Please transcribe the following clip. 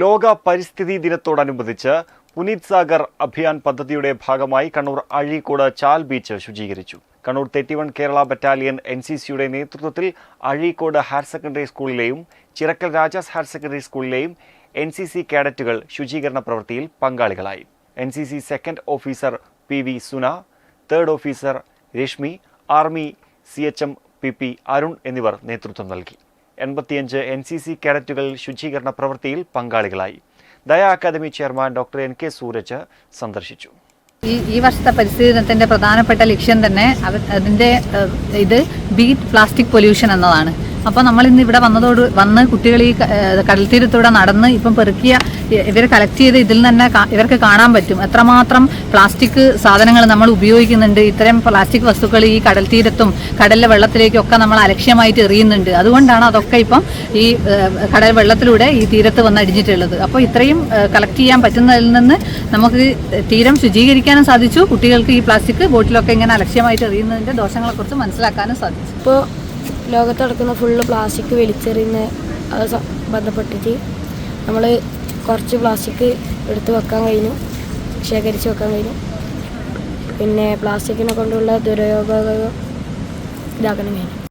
ലോക പരിസ്ഥിതി ദിനത്തോടനുബന്ധിച്ച് പുനീത് സാഗർ അഭിയാൻ പദ്ധതിയുടെ ഭാഗമായി കണ്ണൂർ അഴീക്കോട് ചാൽ ബീച്ച് ശുചീകരിച്ചു. കണ്ണൂർ തെറ്റി one Kerala battalion N C സിയുടെ നേതൃത്വത്തിൽ അഴീക്കോട് ഹയർ സെക്കൻഡറി സ്കൂളിലെയും ചിറക്കൽ രാജാസ് ഹയർ സെക്കൻഡറി സ്കൂളിലെയും എൻ സി സി കേഡറ്റുകൾ ശുചീകരണ പ്രവൃത്തിയിൽ പങ്കാളികളായി. N C C second officer P V Suna third officer Reshmi army C H M P P Arun എന്നിവർ നേതൃത്വം നൽകി. എൺപത്തിയഞ്ച് എൻ സി സി കേഡറ്റുകൾ ശുചീകരണ പ്രവൃത്തിയിൽ പങ്കാളികളായി. Daya academy chairman doctor N K Sooraj സന്ദർശിച്ചു. ഈ ഈ വർഷത്തെ പരിസ്ഥിതി പ്രധാനപ്പെട്ട ലക്ഷ്യം തന്നെ അതിന്റെ ഇത് ബീറ്റ് പ്ലാസ്റ്റിക് പൊല്യൂഷൻ എന്നതാണ്. അപ്പോൾ നമ്മൾ ഇന്ന് ഇവിടെ വന്നതോട് വന്ന് കുട്ടികൾ ഈ കടൽ തീരത്തൂടെ നടന്ന് ഇപ്പം പെറുക്കിയ ഇവർ കളക്ട് ചെയ്ത് ഇതിൽ തന്നെ ഇവർക്ക് കാണാൻ പറ്റും. എത്രമാത്രം പ്ലാസ്റ്റിക് സാധനങ്ങൾ നമ്മൾ ഉപയോഗിക്കുന്നുണ്ട്. ഇത്തരം പ്ലാസ്റ്റിക് വസ്തുക്കൾ ഈ കടൽ തീരത്തും കടലിലെ വെള്ളത്തിലേക്കൊക്കെ നമ്മൾ അലക്ഷ്യമായിട്ട് എറിയുന്നുണ്ട്. അതുകൊണ്ടാണ് അതൊക്കെ ഇപ്പം ഈ കടൽ വെള്ളത്തിലൂടെ ഈ തീരത്ത് വന്ന് അടിഞ്ഞിട്ടുള്ളത്. അപ്പോൾ ഇത്രയും കളക്ട് ചെയ്യാൻ പറ്റുന്നതിൽ നിന്ന് നമുക്ക് തീരം ശുചീകരിക്കാനും സാധിച്ചു. കുട്ടികൾക്ക് ഈ പ്ലാസ്റ്റിക് ബോട്ടിലൊക്കെ ഇങ്ങനെ അലക്ഷ്യമായിട്ട് എറിയുന്നതിന്റെ ദോഷങ്ങളെക്കുറിച്ച് മനസ്സിലാക്കാനും സാധിച്ചു. ഇപ്പോൾ ലോകത്ത് നടക്കുന്ന ഫുള്ള് പ്ലാസ്റ്റിക് വലിച്ചെറിയുന്ന അത് ബന്ധപ്പെട്ടിട്ട് നമ്മൾ കുറച്ച് പ്ലാസ്റ്റിക് എടുത്ത് വെക്കാൻ കഴിഞ്ഞു ശേഖരിച്ച് വെക്കാൻ കഴിഞ്ഞു. പിന്നെ പ്ലാസ്റ്റിക്കിനെ കൊണ്ടുള്ള ദുരുപയോഗം ഇതാക്കണം കഴിഞ്ഞു.